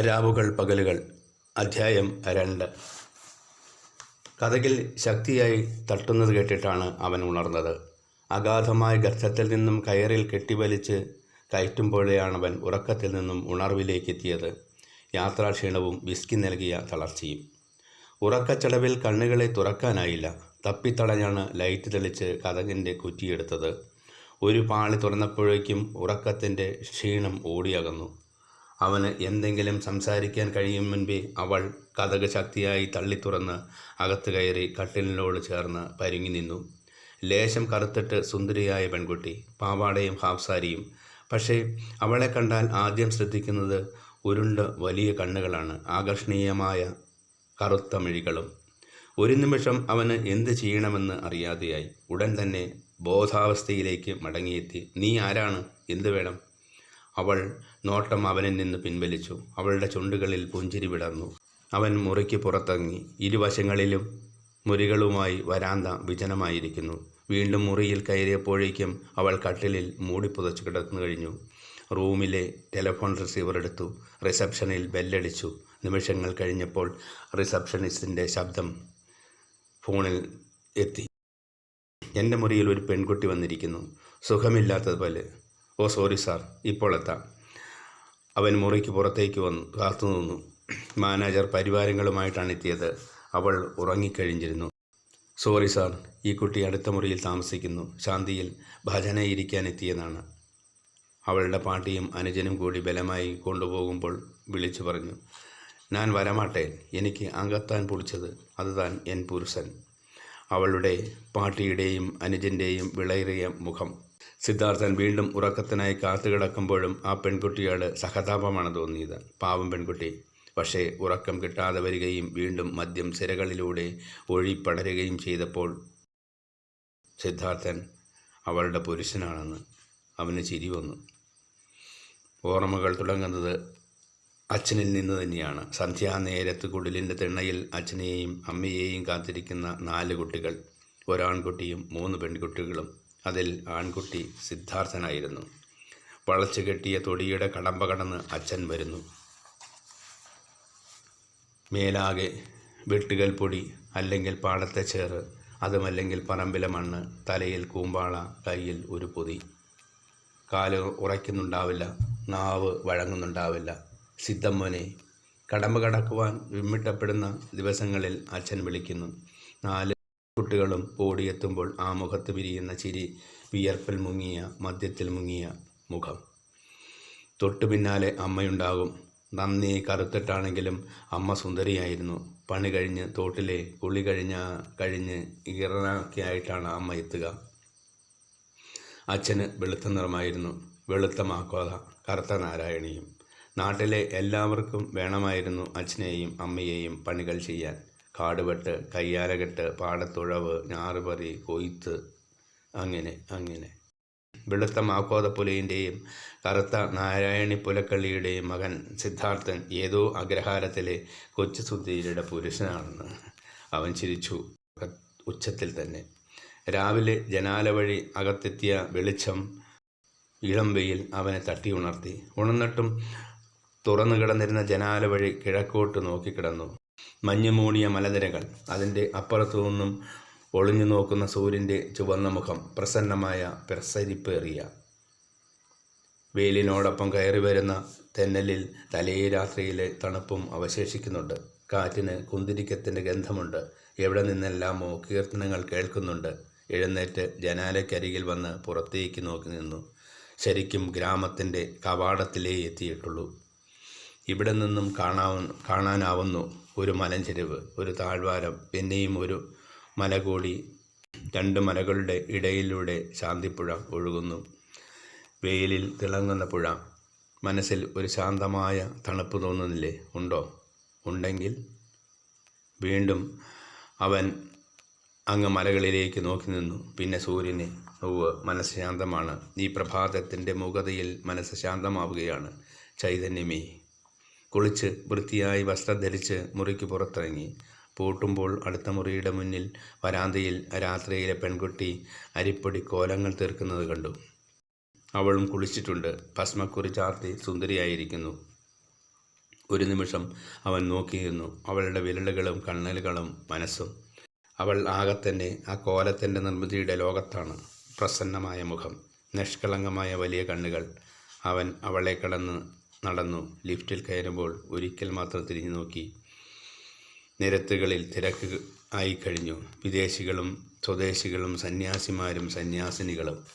രാവുകൾ പകലുകൾ അധ്യായം രണ്ട്. കഥകിൽ ശക്തിയായി തട്ടുന്നത് കേട്ടിട്ടാണ് അവൻ ഉണർന്നത്. അഗാധമായ ഗർത്തത്തിൽ നിന്നും കയറിൽ കെട്ടിവലിച്ച് കയറ്റുമ്പോഴെയാണ് അവൻ ഉറക്കത്തിൽ നിന്നും ഉണർവിലേക്ക് എത്തിയത് യാത്രാക്ഷീണവും വിസ്കി നൽകിയ തളർച്ചയും. ഉറക്കച്ചടവിൽ കണ്ണുകളെ തുറക്കാനായില്ല. തപ്പിത്തടഞ്ഞാണ് ലൈറ്റ് തെളിച്ച് കഥകിന്റെ കുറ്റിയെടുത്തത്. ഒരു പാളി തുറന്നപ്പോഴേക്കും ഉറക്കത്തിന്റെ ക്ഷീണം ഓടിയകന്നു. അവന് എന്തെങ്കിലും സംസാരിക്കാൻ കഴിയും മുൻപേ അവൾ കഥക് ശക്തിയായി തള്ളി തുറന്ന് അകത്ത് കയറി കട്ടിലിനോട് ചേർന്ന് പരുങ്ങി നിന്നു. ലേശം കറുത്തിട്ട് സുന്ദരിയായ പെൺകുട്ടി പാവാടയും ഹാഫ്സാരിയും പക്ഷേ അവളെ കണ്ടാൽ ആദ്യം ശ്രദ്ധിക്കുന്നത് ഉരുണ്ട് വലിയ കണ്ണുകളാണ് ആകർഷണീയമായ കറുത്ത മിഴികളും. ഒരു നിമിഷം അവന് എന്ത് ചെയ്യണമെന്ന് അറിയാതെയായി. ഉടൻ തന്നെ ബോധാവസ്ഥയിലേക്ക് മടങ്ങിയെത്തി. നീ ആരാണ്? എന്ത് വേണം? അവൾ നോട്ടം അവനിൽ നിന്ന് പിൻവലിച്ചു. അവളുടെ ചുണ്ടുകളിൽ പുഞ്ചിരി വിടർന്നു അവൻ മുറിക്ക് പുറത്തങ്ങി ഇരുവശങ്ങളിലും മുറികളുമായി വരാന്ത വിജനമായിരിക്കുന്നു. വീണ്ടും മുറിയിൽ കയറിയപ്പോഴേക്കും അവൾ കട്ടിലിൽ മൂടി പുതച്ചു കിടന്നു കഴിഞ്ഞു. റൂമിലെ ടെലഫോൺ റിസീവർ എടുത്തു. റിസപ്ഷനിൽ ബെല്ലടിച്ചു. നിമിഷങ്ങൾ കഴിഞ്ഞപ്പോൾ റിസപ്ഷനിസ്റ്റിന്റെ ശബ്ദം ഫോണിൽ എത്തി. എന്റെ മുറിയിൽ ഒരു പെൺകുട്ടി വന്നിരിക്കുന്നു. സുഖമില്ലാത്തതുപോലെ. Oh sorry sir. ഇപ്പോൾ എത്താം. അവൻ മുറിക്ക് പുറത്തേക്ക് വന്നു കാത്തുനിന്നു മാനേജർ പരിവാരങ്ങളുമായിട്ടാണ് എത്തിയത്. അവൾ ഉറങ്ങിക്കഴിഞ്ഞിരുന്നു. സോറി സാർ ഈ കുട്ടി അടുത്ത മുറിയിൽ താമസിക്കുന്നു. ശാന്തിയിൽ ഭജനയിരിക്കാൻ എത്തിയതാണ് അവളുടെ പാട്ടിയും അനുജനും കൂടി ബലമായി കൊണ്ടുപോകുമ്പോൾ വിളിച്ചു പറഞ്ഞു ഞാൻ വരമാട്ടെ. എനിക്ക് അകത്താൻ പൊളിച്ചത് അതുതാൻ എൻ പുരുഷൻ. അവളുടെ പാട്ടിയുടെയും അനുജന്റെയും വിളയേറിയ മുഖം സിദ്ധാർത്ഥൻ വീണ്ടും ഉറക്കത്തിനായി കാത്തുകിടക്കുമ്പോഴും ആ പെൺകുട്ടിയോട് സഹതാപമാണ് തോന്നിയത്. പാവം പെൺകുട്ടി. പക്ഷേ ഉറക്കം കിട്ടാതെ വരികയും വീണ്ടും മദ്യം സിരകളിലൂടെ ഒഴിപ്പടരുകയും ചെയ്തപ്പോൾ സിദ്ധാർത്ഥൻ അവളുടെ പുരുഷനാണെന്ന് അവന് ചിരി വന്നു. ഓർമ്മകൾ തുടങ്ങുന്നത് അച്ഛനിൽ നിന്ന് തന്നെയാണ്. സന്ധ്യാനേരത്ത് കുടിലിന്റെ തിണ്ണയിൽ അച്ഛനെയും അമ്മയെയും കാത്തിരിക്കുന്ന നാല് കുട്ടികൾ ഒരാൺകുട്ടിയും മൂന്ന് പെൺകുട്ടികളും. അതിൽ ആൺകുട്ടി സിദ്ധാർത്ഥനായിരുന്നു. വളച്ചു കെട്ടിയ തൊടിയുടെ കടമ്പ കടന്ന് അച്ഛൻ വരുന്നു. മേലാകെ വെട്ടുകൽ പൊടി അല്ലെങ്കിൽ പാടത്തെ ചേറ് അതുമല്ലെങ്കിൽ പറമ്പിലെ മണ്ണ് തലയിൽ കൂമ്പാള കയ്യിൽ ഒരു പൊതി. കാൽ ഉറയ്ക്കുന്നുണ്ടാവില്ല നാവ് വഴങ്ങുന്നുണ്ടാവില്ല. സിദ്ധമ്മനെ കടമ്പ കടക്കുവാൻ വിമ്മിട്ടപ്പെടുന്ന ദിവസങ്ങളിൽ അച്ഛൻ വിളിക്കുന്നു. നാല് കുട്ടികളും ഓടിയെത്തുമ്പോൾ ആ മുഖത്ത് വിരിയുന്ന ചിരി വിയർപ്പിൽ മുങ്ങിയ മദ്യത്തിൽ മുങ്ങിയ മുഖം. തൊട്ടു പിന്നാലെ അമ്മയുണ്ടാകും. നന്ദി കറുത്തിട്ടാണെങ്കിലും അമ്മ സുന്ദരിയായിരുന്നു. പണി കഴിഞ്ഞ് തോട്ടിലെ കുളി കഴിഞ്ഞ കഴിഞ്ഞ് ഈറനാക്കിയായിട്ടാണ് അമ്മ എത്തുക. അച്ഛന് വെളുത്ത നിറമായിരുന്നു. വെളുത്ത മാക്കോത കറുത്ത നാരായണിയും. നാട്ടിലെ എല്ലാവർക്കും വേണമായിരുന്നു അച്ഛനെയും അമ്മയെയും പണികൾ ചെയ്യാൻ. കാടുവെട്ട് കയ്യാലകെട്ട് പാടത്തുഴവ് ഞാറുപറി കൊയ്ത്ത് അങ്ങനെ അങ്ങനെ. വെളുത്ത മാക്കോതപ്പുലയിന്റെയും കറുത്ത നാരായണി പുലക്കള്ളിയുടെയും മകൻ സിദ്ധാർത്ഥൻ ഏതോ അഗ്രഹാരത്തിലെ കൊച്ചു സുന്ദരിയുടെ പുരുഷനാണെന്ന് അവൻ ചിരിച്ചു. ഉച്ചത്തിൽ തന്നെ. രാവിലെ ജനാല വഴി അകത്തെത്തിയ വെളിച്ചം ഇളം വെയിൽ അവനെ തട്ടി ഉണർത്തി. ഉണർന്നിട്ടും തുറന്നു കിടന്നിരുന്ന ജനാല വഴി കിഴക്കോട്ട് നോക്കിക്കിടന്നു. മഞ്ഞുമൂടിയ മലനിരകൾ അതിന്റെ അപ്പുറത്തു നിന്നും ഒളിഞ്ഞു നോക്കുന്ന സൂര്യന്റെ ചുവന്ന മുഖം പ്രസന്നമായ പ്രസരിപ്പേറിയ. വെയിലിനോടൊപ്പം കയറി വരുന്ന തെന്നലിൽ തലേ രാത്രിയിലെ തണുപ്പും അവശേഷിക്കുന്നുണ്ട്. കാറ്റിന് കുന്തിരിക്കത്തിന്റെ ഗന്ധമുണ്ട്. എവിടെ നിന്നെല്ലാമോ കീർത്തനങ്ങൾ കേൾക്കുന്നുണ്ട്. എഴുന്നേറ്റ് ജനാലയ്ക്കരികിൽ വന്ന് പുറത്തേക്ക് നോക്കി നിന്നു. ശരിക്കും ഗ്രാമത്തിന്റെ കവാടത്തിലേ എത്തിയിട്ടുള്ളൂ. ഇവിടെ നിന്നും കാണാവ കാണാനാവുന്നു. ഒരു മലഞ്ചെരിവ് ഒരു താഴ്വാരം പിന്നെയും ഒരു മല കൂടി രണ്ട് മലകളുടെ ഇടയിലൂടെ ശാന്തിപ്പുഴ ഒഴുകുന്നു. വെയിലിൽ തിളങ്ങുന്ന പുഴ മനസ്സിൽ ഒരു ശാന്തമായ തണുപ്പ് തോന്നുന്നില്ലേ? ഉണ്ടോ? ഉണ്ടെങ്കിൽ വീണ്ടും അവൻ അങ്ങ് മലകളിലേക്ക് നോക്കി നിന്നു. പിന്നെ സൂര്യനെ ഉവ് മനസ്സ് ശാന്തമാണ്. ഈ പ്രഭാതത്തിന്റെ മുഖതയിൽ മനസ്സ് ശാന്തമാവുകയാണ്. ചൈതന്യമേ കുളിച്ച് വൃത്തിയായി വസ്ത്രം ധരിച്ച് മുറിക്ക് പുറത്തിറങ്ങി. പൂട്ടുമ്പോൾ അടുത്ത മുറിയുടെ മുന്നിൽ വരാന്തയിൽ രാത്രിയിലെ പെൺകുട്ടി അരിപ്പൊടി കോലങ്ങൾ തീർക്കുന്നത് കണ്ടു. അവളും കുളിച്ചിട്ടുണ്ട്. ഭസ്മക്കുറി ചാർത്തി സുന്ദരിയായിരിക്കുന്നു. ഒരു നിമിഷം അവൻ നോക്കിയിരുന്നു. അവളുടെ വിരലുകളും കണ്ണലുകളും മനസ്സും. അവൾ ആകെ തന്നെ ആ കോലത്തിന്റെ നിർമ്മിതിയുടെ ലോകത്താണ്. പ്രസന്നമായ മുഖം നിഷ്കളങ്കമായ വലിയ കണ്ണുകൾ. അവൻ അവളെ കടന്ന് നടന്നു. ലിഫ്റ്റിൽ കയറുമ്പോൾ ഒരിക്കൽ മാത്രം തിരിഞ്ഞു നോക്കി. നിരത്തുകളിൽ തിരക്ക് ആയിക്കഴിഞ്ഞു. വിദേശികളും സ്വദേശികളും സന്യാസിമാരും സന്യാസിനികളും.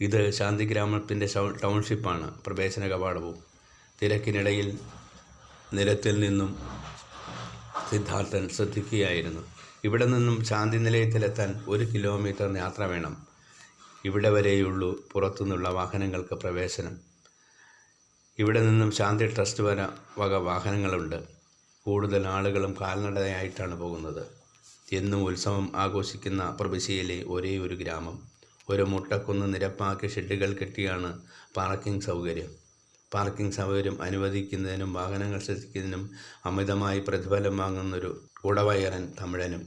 ഇത് ശാന്തിഗ്രാമത്തിന്റെ ഗ്രാമത്തിന്റെ ടൗൺഷിപ്പാണ്. പ്രവേശന കവാടവും തിരക്കിനിടയിൽ നിരത്തിൽ നിന്നും സിദ്ധാർത്ഥൻ ശ്രദ്ധിക്കുകയായിരുന്നു. ഇവിടെ നിന്നും ശാന്തി നിലയത്തിലെത്താൻ ഒരു കിലോമീറ്റർ യാത്ര വേണം. ഇവിടെ വരെയുള്ളൂ പുറത്തുനിന്നുള്ള വാഹനങ്ങൾക്ക് പ്രവേശനം. ഇവിടെ നിന്നും ശാന്തി ട്രസ്റ്റ് വര വക വാഹനങ്ങളുണ്ട്. കൂടുതൽ ആളുകളും കാൽനടയായിട്ടാണ് പോകുന്നത്. എന്നും ഉത്സവം ആഘോഷിക്കുന്ന പ്രവിശ്യയിലെ ഒരേ ഒരു ഗ്രാമം. ഒരു മുട്ടക്കുന്ന് നിരപ്പാക്കി ഷെഡുകൾ കെട്ടിയാണ് പാർക്കിംഗ് സൗകര്യം. പാർക്കിംഗ് സൗകര്യം അനുവദിക്കുന്നതിനും വാഹനങ്ങൾ ശ്രദ്ധിക്കുന്നതിനും അമിതമായി പ്രതിഫലം വാങ്ങുന്നൊരു കുടവയറൻ തമിഴനും.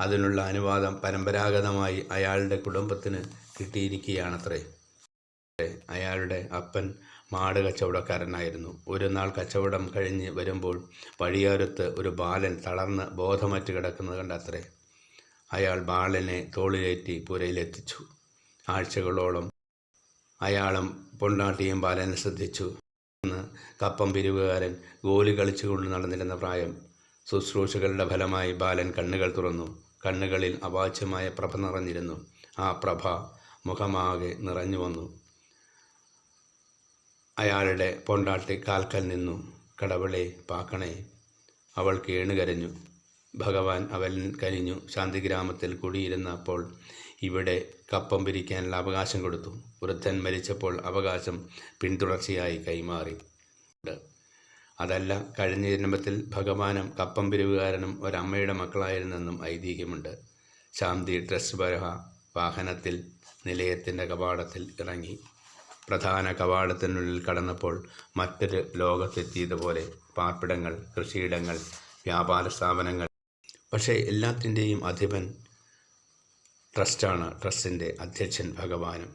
അതിനുള്ള അനുവാദം പരമ്പരാഗതമായി അയാളുടെ കുടുംബത്തിന് കിട്ടിയിരിക്കുകയാണത്രേ. അയാളുടെ അപ്പൻ മാട് കച്ചവടക്കാരനായിരുന്നു. ഒരു നാൾ കച്ചവടം കഴിഞ്ഞ് വരുമ്പോൾ വഴിയോരത്ത് ഒരു ബാലൻ തളർന്ന് ബോധമറ്റ് കിടക്കുന്നത് കണ്ടത്രേ. അയാൾ ബാലനെ തോളിലേറ്റി പുരയിലെത്തിച്ചു. ആഴ്ചകളോളം അയാളും പൊണ്ടാട്ടിയും ബാലനെ ശ്രദ്ധിച്ചു. അന്ന് കപ്പം പിരിവുകാരൻ ഗോലി കളിച്ചുകൊണ്ട് നടന്നിരുന്ന പ്രായം ശുശ്രൂഷകളുടെ ഫലമായി ബാലൻ കണ്ണുകൾ തുറന്നു. കണ്ണുകളിൽ അവാച്യമായ പ്രഭ നിറഞ്ഞിരുന്നു. ആ പ്രഭ മുഖമാകെ നിറഞ്ഞു വന്നു. അയാളുടെ പൊണ്ടാട്ടി കാൽക്കൽ നിന്നു കടവളെ പാക്കണേ. അവൾ കേണുകരഞ്ഞു ഭഗവാൻ അവൻ കനിഞ്ഞു. ശാന്തിഗ്രാമത്തിൽ കുടിയിരുന്നപ്പോൾ ഇവിടെ കപ്പം പിരിക്കാനുള്ള അവകാശം കൊടുത്തു. വൃദ്ധൻ മരിച്ചപ്പോൾ അവകാശം പിന്തുടർച്ചയായി കൈമാറി. അതല്ല കഴിഞ്ഞ ജന്മത്തിൽ ഭഗവാനും കപ്പം പിരിവുകാരനും ഒരമ്മയുടെ മക്കളായിരുന്നെന്നും ഐതിഹ്യമുണ്ട്. ശാന്തി ഡ്രസ് ബരഹ വാഹനത്തിൽ നിലയത്തിന്റെ കവാടത്തിൽ ഇറങ്ങി. പ്രധാന കവാടത്തിനുള്ളിൽ കടന്നപ്പോൾ മറ്റൊരു ലോകത്തെത്തിയതുപോലെ പാർപ്പിടങ്ങൾ കൃഷിയിടങ്ങൾ വ്യാപാര സ്ഥാപനങ്ങൾ. പക്ഷേ എല്ലാത്തിന്റെയും അധിപൻ ട്രസ്റ്റാണ് ട്രസ്റ്റിന്റെ അധ്യക്ഷൻ ഭഗവാനും.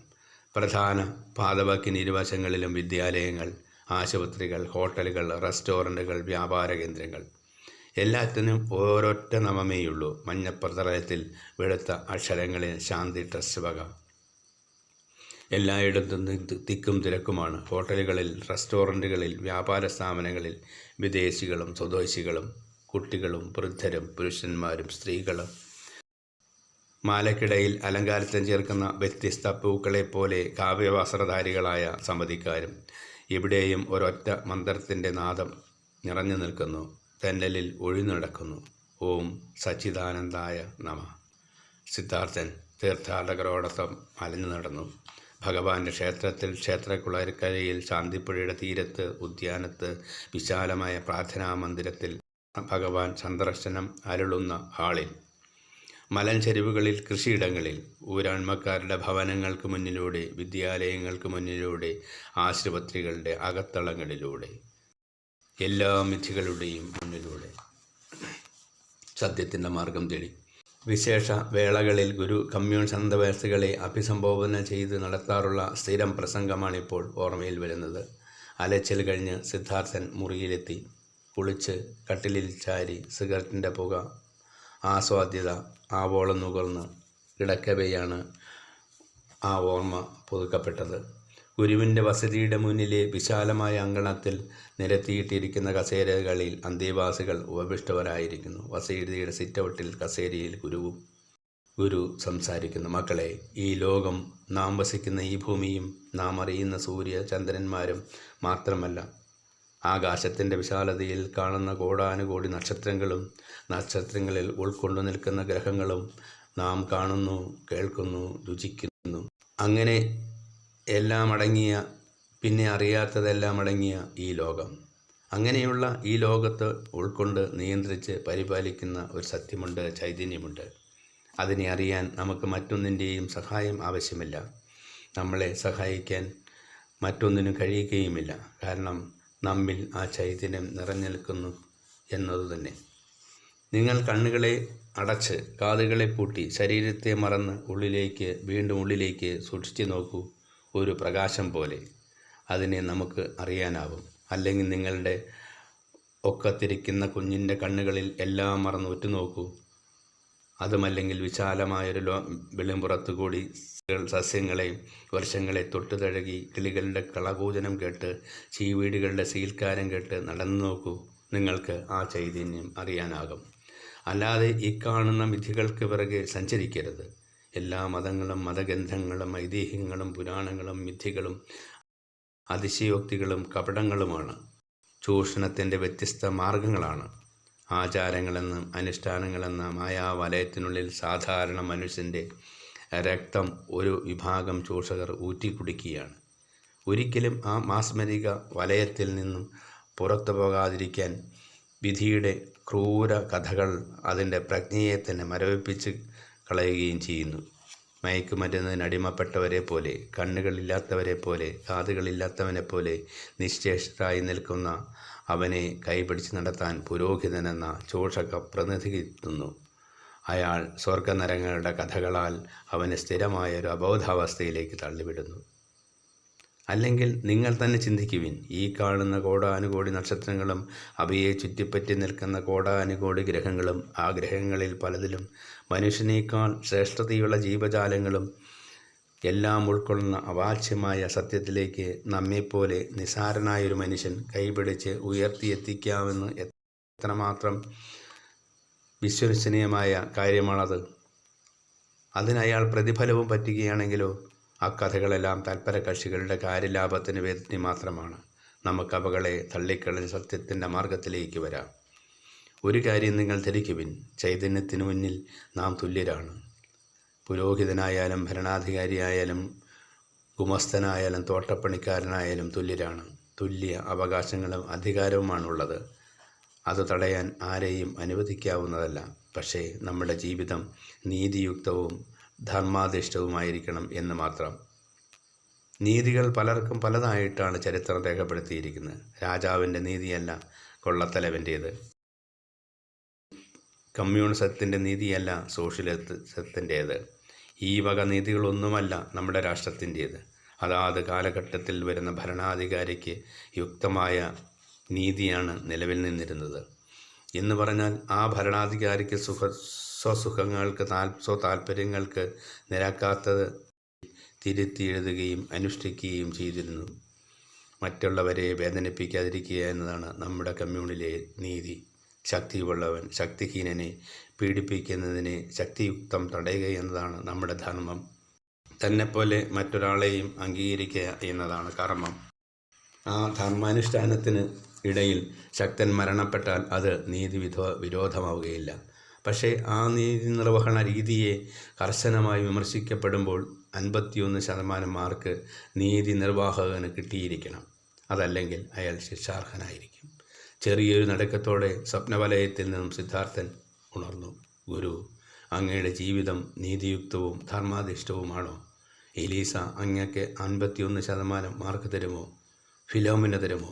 പ്രധാന പാതവക്കിന് ഇരുവശങ്ങളിലും വിദ്യാലയങ്ങൾ ആശുപത്രികൾ ഹോട്ടലുകൾ റെസ്റ്റോറന്റുകൾ വ്യാപാര കേന്ദ്രങ്ങൾ. എല്ലാത്തിനും ഓരൊറ്റ നമമേയുള്ളൂ മഞ്ഞപ്രതലത്തിൽ വെളുത്ത അക്ഷരങ്ങളിൽ ശാന്തി ട്രസ്റ്റ് വക. എല്ലായിടത്തും തിക്കും തിരക്കുമാണ്. ഹോട്ടലുകളിൽ റെസ്റ്റോറന്റുകളിൽ വ്യാപാര സ്ഥാപനങ്ങളിൽ വിദേശികളും സ്വദേശികളും കുട്ടികളും വൃദ്ധരും പുരുഷന്മാരും സ്ത്രീകളും. മാലക്കിടയിൽ അലങ്കാരത്തിന് ചേർക്കുന്ന വ്യത്യസ്ത പൂക്കളെ പോലെ കാവ്യവസ്ത്രധാരികളായ സമ്മതിക്കാരും എവിടെയും ഒരൊറ്റ മന്ത്രത്തിന്റെ നാദം നിറഞ്ഞു നിൽക്കുന്നു. തെന്നലിൽ ഒഴിഞ്ഞടക്കുന്നു ഓം സച്ചിദാനന്ദായ നമ. സിദ്ധാർത്ഥൻ തീർത്ഥാടകരോടൊപ്പം അലഞ്ഞു നടന്നു. ഭഗവാന്റെ ക്ഷേത്രത്തിൽ ക്ഷേത്രക്കുളക്കരയിൽ ശാന്തിപ്പുഴയുടെ തീരത്ത് ഉദ്യാനത്ത് വിശാലമായ പ്രാർത്ഥനാ മന്ദിരത്തിൽ ഭഗവാൻ സന്ദർശനം അരുളുന്ന ഹാളിൽ. മലഞ്ചെരിവുകളിൽ കൃഷിയിടങ്ങളിൽ ഊരാൺമക്കാരുടെ ഭവനങ്ങൾക്ക് മുന്നിലൂടെ വിദ്യാലയങ്ങൾക്ക് മുന്നിലൂടെ ആശുപത്രികളുടെ അകത്തളങ്ങളിലൂടെ എല്ലാ മിഥികളുടെയും മുന്നിലൂടെ. സത്യത്തിന്റെ മാർഗം തേടി വിശേഷ വേളകളിൽ ഗുരു കമ്മ്യൂൺ സന്തവേഴ്സുകളെ അഭിസംബോധന ചെയ്ത് നടത്താറുള്ള സ്ഥിരം പ്രസംഗമാണിപ്പോൾ ഓർമ്മയിൽ വരുന്നത്. അലച്ചിൽ കഴിഞ്ഞ് സിദ്ധാർത്ഥൻ മുറിയിലെത്തി. കുളിച്ച് കട്ടിലിൽ ചാരി സിഗരറ്റിന്റെ പുക. ആസ്വാദ്യത ആവോളം നുകർന്ന് കിടക്കവെയാണ് ആ ഓർമ്മ പുതുക്കപ്പെട്ടത്. ഗുരുവിന്റെ വസതിയുടെ മുന്നിലെ വിശാലമായ അങ്കണത്തിൽ നിരത്തിയിട്ടിരിക്കുന്ന കസേരകളിൽ അന്തേവാസികൾ ഉപവിഷ്ടവരായിരിക്കുന്നു വസതിയുടെ സിറ്റൗട്ടിൽ കസേരയിൽ ഗുരുവും ഗുരു സംസാരിക്കുന്നു. മക്കളെ ഈ ലോകം നാം വസിക്കുന്ന ഈ ഭൂമിയും നാം അറിയുന്ന സൂര്യ ചന്ദ്രന്മാരും മാത്രമല്ല ആകാശത്തിന്റെ വിശാലതയിൽ കാണുന്ന കോടാനുകോടി നക്ഷത്രങ്ങളും നക്ഷത്രങ്ങളിൽ ഉൾക്കൊണ്ടു നിൽക്കുന്ന ഗ്രഹങ്ങളും നാം കാണുന്നു കേൾക്കുന്നു രുചിക്കുന്നു. അങ്ങനെ എല്ലാം അടങ്ങിയ പിന്നെ അറിയാത്തതെല്ലാം അടങ്ങിയ ഈ ലോകം. അങ്ങനെയുള്ള ഈ ലോകത്ത് ഉൾക്കൊണ്ട് നിയന്ത്രിച്ച് പരിപാലിക്കുന്ന ഒരു സത്യമുണ്ട് ചൈതന്യമുണ്ട്. അതിനെ അറിയാൻ നമുക്ക് മറ്റൊന്നിന്റെയും സഹായം ആവശ്യമില്ല. നമ്മളെ സഹായിക്കാൻ മറ്റൊന്നിനും കഴിയുകയുമില്ല. കാരണം നമ്മിൽ ആ ചൈതന്യം നിറഞ്ഞു നിൽക്കുന്നു എന്നതുതന്നെ നിങ്ങൾ കണ്ണുകളെ അടച്ച് കാതുകളെ പൂട്ടി ശരീരത്തെ മറന്ന് ഉള്ളിലേക്ക് വീണ്ടും ഉള്ളിലേക്ക് സൂക്ഷിച്ചു നോക്കൂ. ഒരു പ്രകാശം പോലെ അതിനെ നമുക്ക് അറിയാനാവും. അല്ലെങ്കിൽ നിങ്ങളുടെ ഒക്കത്തിരിക്കുന്ന കുഞ്ഞിന്റെ കണ്ണുകളിൽ എല്ലാം മറന്ന് ഉറ്റുനോക്കൂ. അതുമല്ലെങ്കിൽ വിശാലമായൊരു ലോ വെളിമ്പുറത്തു കൂടി സസ്യങ്ങളെ വർഷങ്ങളെ തൊട്ടു തഴകി കിളികളുടെ കളകൂചനം കേട്ട് ചീവീടുകളുടെ സീൽക്കാരം കേട്ട് നടന്നു നോക്കൂ. നിങ്ങൾക്ക് ആ ചൈതന്യം അറിയാനാകും. അല്ലാതെ ഈ കാണുന്ന വിധികൾക്ക് പിറകെ സഞ്ചരിക്കരുത്. എല്ലാ മതങ്ങളും മതഗ്രന്ഥങ്ങളും ഐതിഹ്യങ്ങളും പുരാണങ്ങളും മിഥികളും അതിശയോക്തികളും കപടങ്ങളുമാണ്. ചൂഷണത്തിന്റെ വ്യത്യസ്ത മാർഗങ്ങളാണ്. ആചാരങ്ങളെന്നും അനുഷ്ഠാനങ്ങളെന്ന മായാവലയത്തിനുള്ളിൽ സാധാരണ മനുഷ്യന്റെ രക്തം ഒരു വിഭാഗം ചൂഷകർ ഊറ്റിക്കുടിക്കുകയാണ് ഒരിക്കലും ആ മാസ്മരിക വലയത്തിൽ നിന്നും പുറത്തു പോകാതിരിക്കാൻ വിധിയുടെ ക്രൂര കഥകൾ അതിന്റെ പ്രജ്ഞയെ തന്നെ മരവിപ്പിച്ച് കളയുകയും ചെയ്യുന്നു. മയക്കുമരുന്നതിന് അടിമപ്പെട്ടവരെ പോലെ കണ്ണുകളില്ലാത്തവരെ പോലെ കാതുകളില്ലാത്തവനെ പോലെ നിശ്ശേഷരായി നിൽക്കുന്ന അവനെ കൈപിടിച്ച് നടത്താൻ പുരോഹിതനെന്ന ചൂഷക പ്രതിനിധിക്കുന്നു അയാൾ സ്വർഗനരങ്ങളുടെ കഥകളാൽ അവനെ സ്ഥിരമായ ഒരു അബോധാവസ്ഥയിലേക്ക് തള്ളിവിടുന്നു. അല്ലെങ്കിൽ നിങ്ങൾ തന്നെ ചിന്തിക്കുവിൻ ഈ കാണുന്ന കോടാനുകോടി നക്ഷത്രങ്ങളും അവയെ ചുറ്റിപ്പറ്റി നിൽക്കുന്ന കോടാനുകോടി ഗ്രഹങ്ങളും ആ ഗ്രഹങ്ങളിൽ പലതിലും മനുഷ്യനേക്കാൾ ശ്രേഷ്ഠതയുള്ള ജീവജാലങ്ങളും എല്ലാം ഉൾക്കൊള്ളുന്ന അവാച്യമായ സത്യത്തിലേക്ക് നമ്മെപ്പോലെ നിസാരനായൊരു മനുഷ്യൻ കൈപിടിച്ച് ഉയർത്തിയെത്തിക്കാമെന്ന് എത്രമാത്രം വിശ്വസനീയമായ കാര്യമാണത്. അതിനയാൾ പ്രതിഫലവും പറ്റുകയാണെങ്കിലോ ആ കഥകളെല്ലാം തൽപര കക്ഷികളുടെ കാര്യലാഭത്തിന് വേണ്ടി മാത്രമാണ്. നമുക്കവകളെ തള്ളിക്കളഞ്ഞ് സത്യത്തിന്റെ മാർഗത്തിലേക്ക് വരാം. ഒരു കാര്യം നിങ്ങൾ ധരിക്കുവിൻ ചൈതന്യത്തിനു മുന്നിൽ നാം തുല്യരാണ്. പുരോഹിതനായാലും ഭരണാധികാരിയായാലും ഗുമസ്തനായാലും തോട്ടപ്പണിക്കാരനായാലും തുല്യരാണ്. തുല്യ അവകാശങ്ങളും അധികാരവുമാണുള്ളത്. അത് തടയാൻ ആരെയും അനുവദിക്കാവുന്നതല്ല. പക്ഷേ നമ്മുടെ ജീവിതം നീതിയുക്തവും ധർമാധിഷ്ഠവുമായിരിക്കണം എന്ന് മാത്രം. നീതികൾ പലർക്കും പലതായിട്ടാണ് ചരിത്രം രേഖപ്പെടുത്തിയിരിക്കുന്നത്. രാജാവിന്റെ നീതിയല്ല കൊള്ളത്തലവന്റേത്. കമ്മ്യൂണിസത്തിന്റെ നീതിയല്ല സോഷ്യലിസത്തിന്റേത് ഈ വക നീതികളൊന്നുമല്ല നമ്മുടെ രാഷ്ട്രത്തിന്റേത്. അതാത് കാലഘട്ടത്തിൽ വരുന്ന ഭരണാധികാരിക്ക് യുക്തമായ നീതിയാണ് നിലവിൽ നിന്നിരുന്നത്. എന്ന് പറഞ്ഞാൽ ആ ഭരണാധികാരിക്ക് സുഖ സ്വസുഖങ്ങൾക്ക് താൽ സ്വ താല്പര്യങ്ങൾക്ക് നിരക്കാത്തത് തിരുത്തി എഴുതുകയും അനുഷ്ഠിക്കുകയും ചെയ്തിരുന്നു. മറ്റുള്ളവരെ വേദനിപ്പിക്കാതിരിക്കുക എന്നതാണ് നമ്മുടെ കമ്മ്യൂണിലെ നീതി. ശക്തിയുള്ളവൻ ശക്തിഹീനനെ പീഡിപ്പിക്കുന്നതിനെ ശക്തിയുക്തം തടയുക എന്നതാണ് നമ്മുടെ ധർമ്മം. തന്നെപ്പോലെ മറ്റൊരാളെയും അംഗീകരിക്കുക എന്നതാണ് കർമ്മം. ആ ധർമാനുഷ്ഠാനത്തിന് ഇടയിൽ ശക്തൻ മരണപ്പെട്ടാൽ അത് നീതി വിധോ വിരോധമാവുകയില്ല. പക്ഷേ ആ നീതി നിർവഹണ രീതിയെ കർശനമായി വിമർശിക്കപ്പെടുമ്പോൾ അൻപത്തിയൊന്ന് ശതമാനം മാർക്ക് നീതി നിർവാഹകന് കിട്ടിയിരിക്കണം. അതല്ലെങ്കിൽ അയാൾ ശിക്ഷാർഹനായിരിക്കും. ചെറിയൊരു നടക്കത്തോടെ സ്വപ്നവലയത്തിൽ നിന്നും സിദ്ധാർത്ഥൻ ഉണർന്നു. ഗുരു അങ്ങയുടെ ജീവിതം നീതിയുക്തവും ധർമാധിഷ്ഠവുമാണോ? എലീസ അങ്ങക്ക് അൻപത്തിയൊന്ന് ശതമാനം മാർക്ക് തരുമോ? ഫിലോമിന തരുമോ?